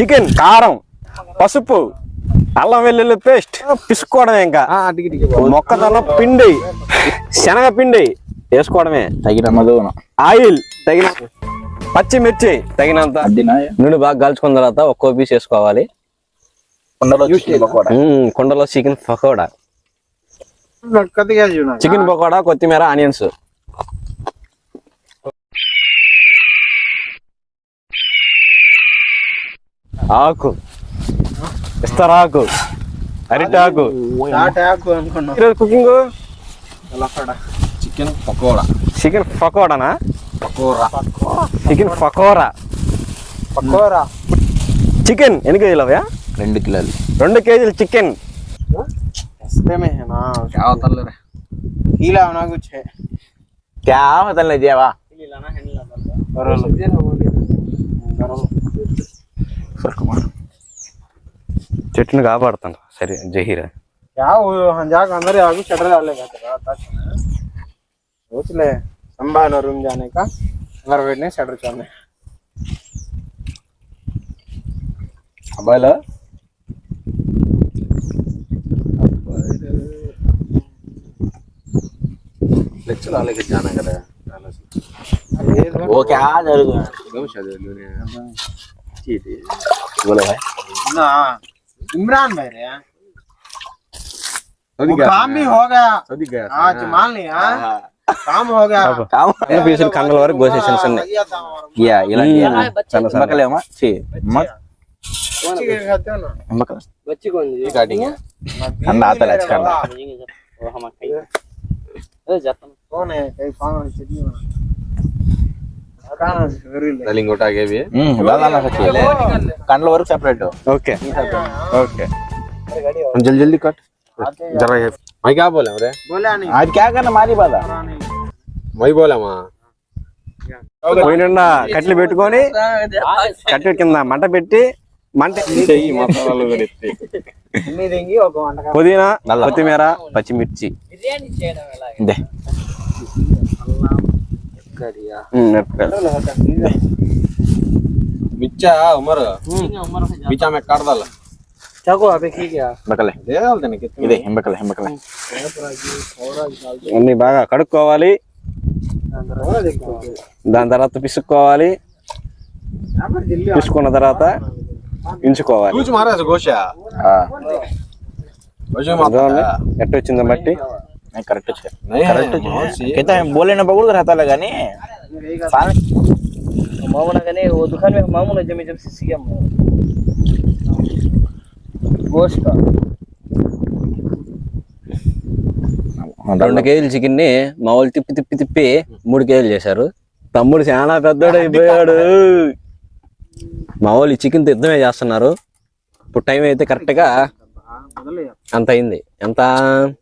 Chicken కారం పసుపు అల్లం వెల్లుల్లి పేస్ట్ పిసుకోవడమే ఇంకా. మొక్కజొన్న పిండి శనగ పిండి వేసుకోవడమే. తగిన మధువును. ఆయిల్ తగిన పచ్చిమిర్చి తగినంత. నూనె బాగా కాల్చుకున్న తర్వాత ఒక్కో పీస్ వేసుకోవాలి. కుండలో చికెన్ పకోడా? చికెన్ పకోడా కొత్తిమీర ఆనియన్స్. ఆకు ఇస్తారాకు అరిటాకు ఈరోజు cooking chicken pakoda chicken పకోడానా pakoda chicken pakora chicken ఎన్ని కేజీలు అవయా రెండు కిలోలు రెండు కేజీలు చికెన్ क्या होता ले रे गीला होना ಸರ್ಕುಮಾರ್ చెట్టును కాపాడుతాను సరే జహీరా ಯಾವ ಜಾಗ ಅಂದ್ರೆ ಯಾವಾಗ ಚಡ್ರ ಅಲ್ಲೇ ಬೇಕಾದ್ರೆ ತಕ್ಷಣ ಗೊತ್ತಿಲ್ಲ ಸಂಭಾನ ರೂಮ್ ಜಾನಕ ಹಂಗಾರ ಬೇಡನೆ ಚಡ್ರ ಚಾನೆ అబ్బాయిలా లెక్చర్ అలాగే జానా కదా ఓకే జరుగు నిమిషం बोलो भाई ना इमरान भाई रे वो काम भी हो गया सदी गया हाँ मान लिया काम हो गया काम अंग पीसल कंगल वर गोसे सेंसन ने किया ये लग गया चलो सर मकले हम छी मत बच्ची के खाते हो ना मकल बच्ची कौन जी काटिंग है हम आता लाच करना हम कहीं अरे जाता कौन है कहीं पागल चली में कहाँ जरूरी ले लिंगोटा के भी हम्म दादा ना सच्ची कंडल वर्क सेपरेट हो ఓకే ఓకే जल्दी जल्दी कट जरा ये मैं क्या बोला रे बोला नहीं आज क्या करना मारी बात मैं बोला मां పోయి నిండా కట్టెలు పెట్టుకొని కట్టెల కింద మంట పెట్టి మంట ఇన్ని దింగి ఒక వంటకం పుదీనా కొత్తిమీర పచ్చిమిర్చి मिर्चा उमर बीचा में काट डाल చాకు అవి కీ గయా बकले दे डालते नहीं कितने इधे हम बकले हम बकले అన్ని బాగా కడుక్కోవాలి దాని తర్వాత పిసుక్కోవాలి పిసుకున్న తర్వాత ఇంచుకోవాలి कुछ मारा है गोशा हां गोशा అర్థమైందా? ఎట్ట వచ్చిందో బట్టి नहीं करेक्ट है नहीं करेक्ट है कहता है बोले ना बगुड़ रहता लगा नहीं साल मामूना का नहीं वो दुकान में मामूना जमी जब से सीएम गोश्त का రెండు కేజీలు చికెన్ ని మా వాళ్ళు తిప్పి తిప్పి తిప్పి మూడు కేజీలు చేశారు తమ్ముడు చాలా పెద్దోడు అయిపోయాడు మా వాళ్ళు చికెన్ యుద్ధమే చేస్తున్నారు ఇప్పుడు టైం అయితే కరెక్ట్ గా అంత అయింది ఎంత क्या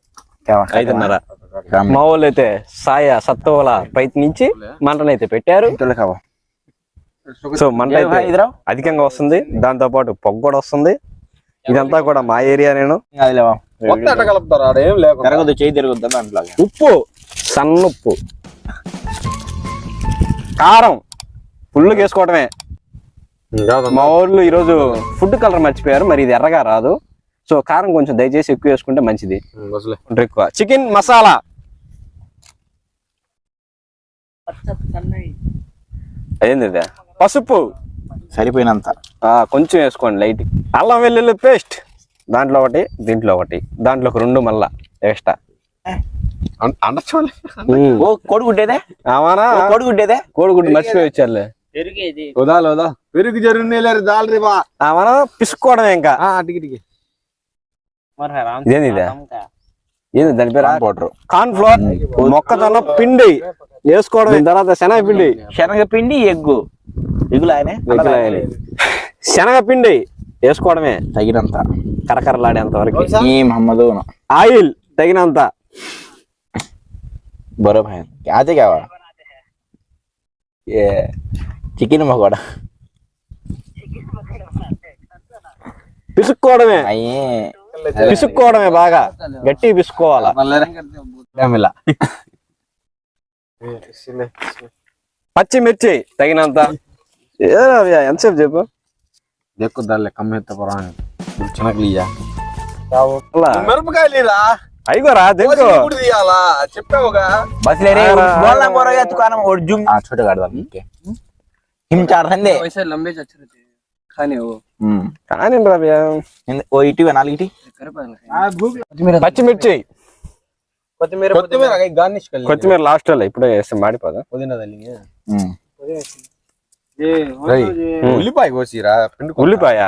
మా వాళ్ళు అయితే సాయ సత్తువల ప్రయత్నించి మంటనైతే పెట్టారు. సో మంట అధికంగా వస్తుంది. దాంతో పాటు పొగ కూడా వస్తుంది. ఇదంతా కూడా మా ఏరియా నేను. చేయి దాంట్లో ఉప్పు. సన్నుప్పు కారం. ఫుల్ వేసుకోవడమే మా ఊర్లో ఈరోజు ఫుడ్ కలర్ మర్చిపోయారు. మరి ఇది ఎర్రగా రాదు. సో కారం కొంచెం దయచేసి ఎక్కువ వేసుకుంటే మంచిది. ఎక్కువ. చికెన్ మసాలా అయింది పసుపు. సరిపోయినంత. కొంచెం వేసుకోండి లైట్. అల్లం వెల్లుల్లి పేస్ట్. దాంట్లో ఒకటి దీంట్లో ఒకటి. దాంట్లో ఒక రెండు మళ్ళా ఎక్స్ట్రా. కొడుకుంటేదే కొడుకుంటేదే కోడిగుడ్డు మర్చిపోయి వచ్చారులే. పెరుగు పెరుగు జరుగునే దాలరి బా మనం పిసుకోవడం ఇంకా. అటికి ఇదేంది? ఏంది దాని పేరు? పౌడర్. Corn flour. మొక్కజొన్న పిండి వేసుకోవడం. దీని తర్వాత శనగ పిండి. శనగ పిండి ఎగ్గు. ఎగ్గులు ఆయనే. శనగ పిండి వేసుకోవడమే తగినంత. కరకరలాడేంత వరకు. ఈ మహమ్మద్ ఆయిల్ తగినంత. బరో భాయ్ ఆతే కావా? ఏ చికెన్ మగోడా పిసుక్కోవడమే. అయ్యే. పిసుక్కోవడమే బాగా. గట్టి పిసుకోవాలా పచ్చిమిర్చి తగినంత. ఎంతసేపు చెప్పు? దెక్కుదాలే కమ్మెత్త పొరాని చెప్పావు మిరపకాయలురా. పచ్చిమిర్చి. కొత్తిమీర లాస్ట్ అలా ఇప్పుడే వేస్తాం మాడిపోదా? ఉల్లిపాయ కోసిరా ఉల్లిపాయ?